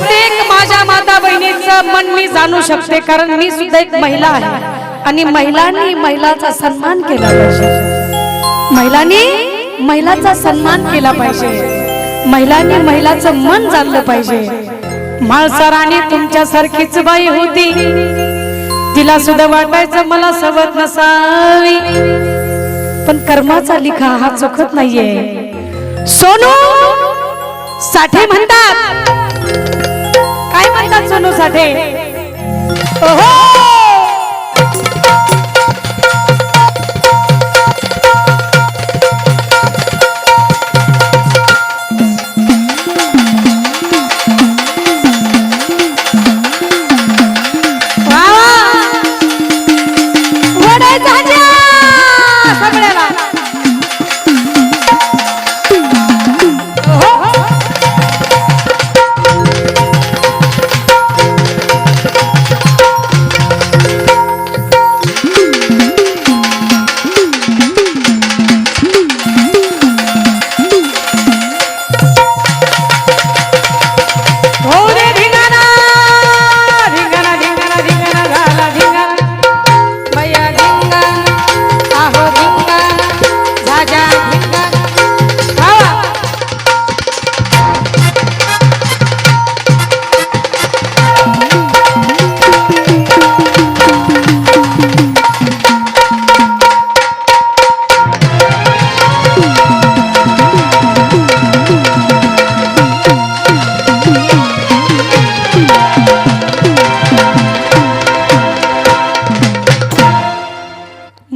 प्रत्येक माझ्या माता बहिणीचं मन मी जाणू शकते कारण मी सुद्धा एक महिला आहे. आणि महिलांनी महिलाचा सन्मान केला पाहिजे. महिलांनी महिलाचा सन्मान केला पाहिजे. महिलांनी महिलाचं मन जाणलं पाहिजे. माळसराणी तुमच्यासारखीच बाई होती. तिला सुद्धा वाटायचं मला सवत नसावी. पण कर्माचा लिखा हा चुकत नाहीये. सोनू साठे म्हणतात काय म्हणतात सोनू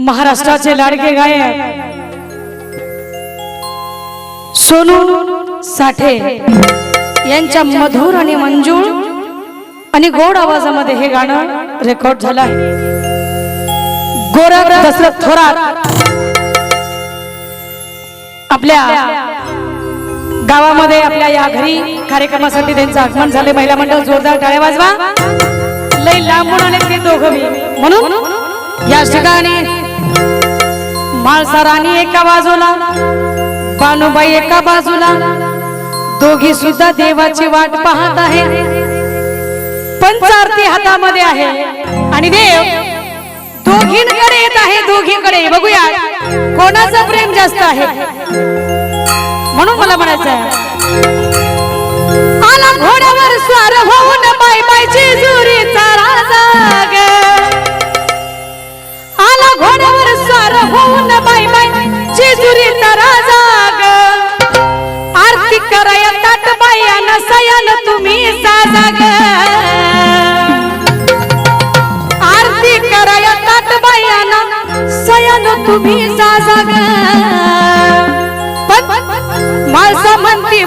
महाराष्ट्राचे लाडके गायक. सोनू साठे यांच्या मधुर आणि मंजूळ आणि गोड आवाजामध्ये हे गाणं रेकॉर्ड झालं आहे. गोरख दशरथ थोरात. आपल्या गावामध्ये आपल्या या घरी कार्यक्रमासाठी त्यांचं आगमन झाले महिला मंडळ जोरदार टाळ्या वाजवा. लय लांबून आले ते दोघं म्हणून या ठिकाणी माळसाराणी एका बाजूला बानुबाई एका बाजूला. दोघी सुद्धा देवाची वाट पाहत आहे पंचारती हातामध्ये आहे. आणि देव दोघींकडे येत आहे दोघींकडे. बघूया कोणाचं प्रेम जास्त आहे? म्हणून मला म्हणायचं आहे आला घोड्यावर स्वार होऊन बाय बायची जुरीचा घोड्यावर सार होऊन बाय बाय जेजुरीचा राजा ग आरती कराय ताट बायान सयान तुम्ही साजा ग आरती कराय ताट बायान सयान तुम्ही साजा ग पण माळसा म्हणती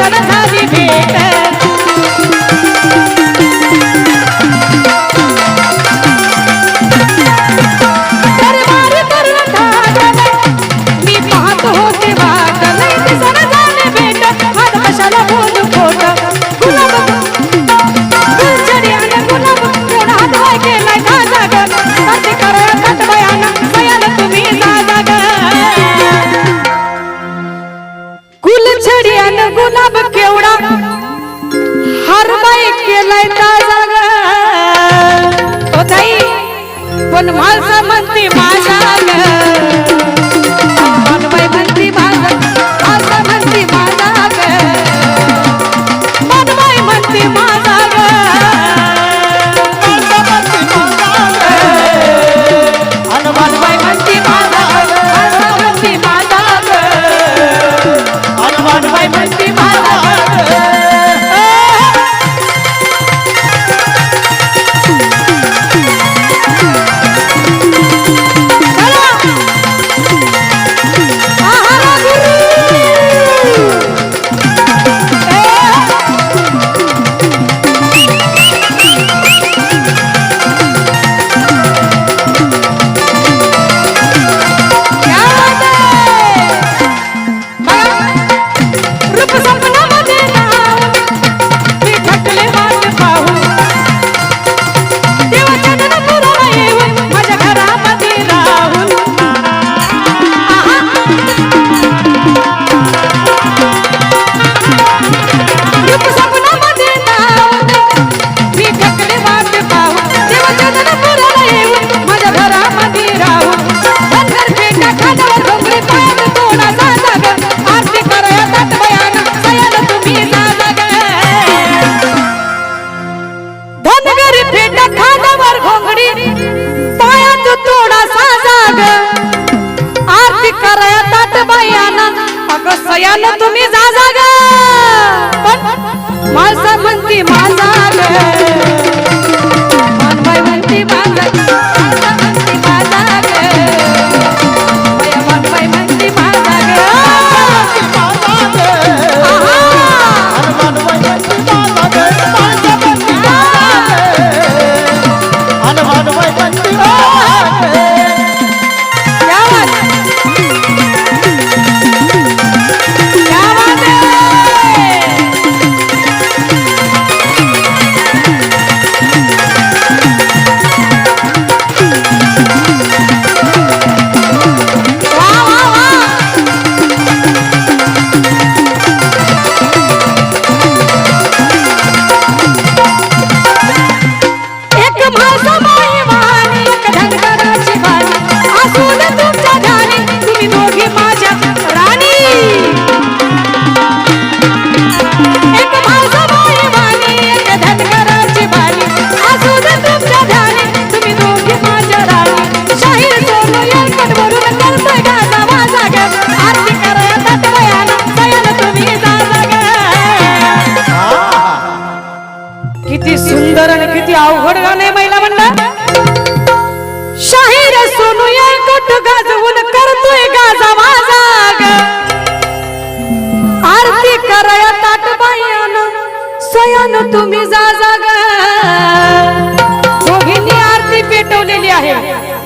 சதசாதி பேட்ட दयानं तुम्ही जा जागा. पण माझा म्हणती माझा ग म्हणून तुम्ही जा जाग. दोघींनी आरती पेटवलेली आहे.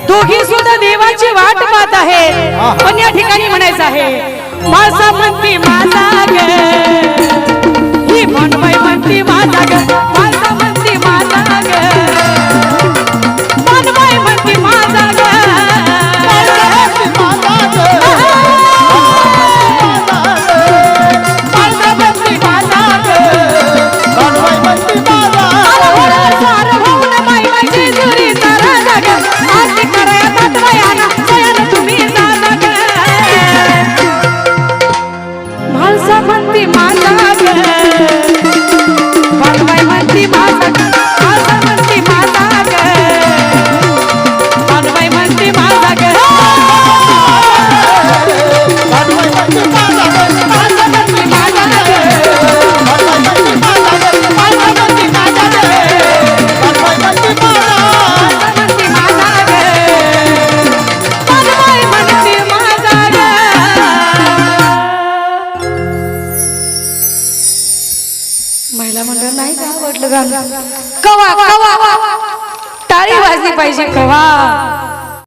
दोघी सुद्धा देवाची वाट पाहत आहे पण या ठिकाणी म्हणायचं आहे माझा म्हणती माझा ग ही म्हणती माझा ग कवा कवा टाळी वाजली पाहिजे कवा.